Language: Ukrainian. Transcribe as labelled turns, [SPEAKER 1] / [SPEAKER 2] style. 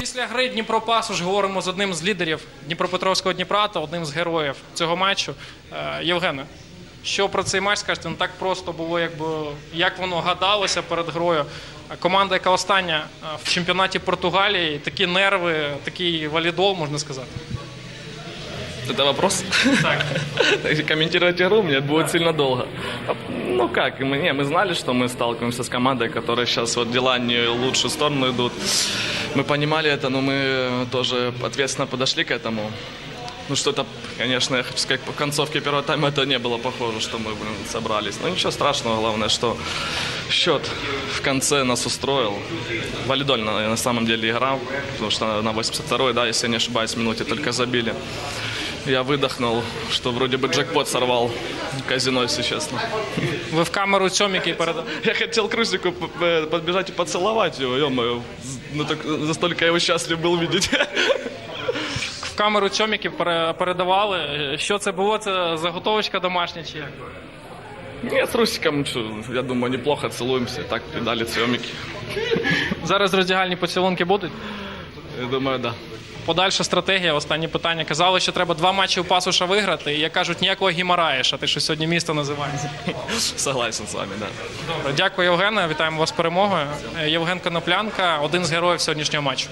[SPEAKER 1] Після гри Дніпропасу ж говоримо з одним з лідерів Дніпропетровського Дніпра та одним з героїв цього матчу. Е, Євгене, що про цей матч скажете? Не так просто було, якби як воно гадалося перед грою. А Команда, яка остання е, в чемпіонаті Португалії, такі нерви, такий валідол, можна сказати.
[SPEAKER 2] Это вопрос?
[SPEAKER 1] Так.
[SPEAKER 2] Комментировать игру мне будет сильно долго. А, Ну как, мы, не, мы знали, что мы сталкиваемся с командой, которая сейчас вот дела не в лучшую сторону идут. Мы понимали это, но мы тоже ответственно подошли к этому. Ну что-то, конечно, я хочу сказать, по концовке первого тайма это не было похоже, что мы блин, собрались. Но ничего страшного, главное, что счет в конце нас устроил. Валидольно на самом деле играл, потому что на 82-й, да, если я не ошибаюсь, минуте только забили. Я выдохнул, что вроде бы джекпот сорвал казино, если честно.
[SPEAKER 1] Ви в камеру цьоміки передали.
[SPEAKER 2] Я хотел Крузику п- п- подбежать и поцеловать его, ё-моё. Ну так настолько я его счастлив был видеть.
[SPEAKER 1] В камеру цьоміки пере- передавали. Що це було? Це заготовочка домашня чи як?
[SPEAKER 2] Нет, с Русиком, чё, я думаю, неплохо целуемся. Так передали съемики.
[SPEAKER 1] Зараз роздягальні поцілунки будуть.
[SPEAKER 2] Я думаю, да.
[SPEAKER 1] Подальша стратегія, останнє питання. Казали, що треба два матчі у Пасуша виграти. І як кажуть, ніякого гімараєш, а ти що сьогодні місто називається.
[SPEAKER 2] Согласен з вами, да.
[SPEAKER 1] Добре, дякую, Євгене. Вітаємо вас з перемогою. Євген Коноплянка, один з героїв сьогоднішнього матчу.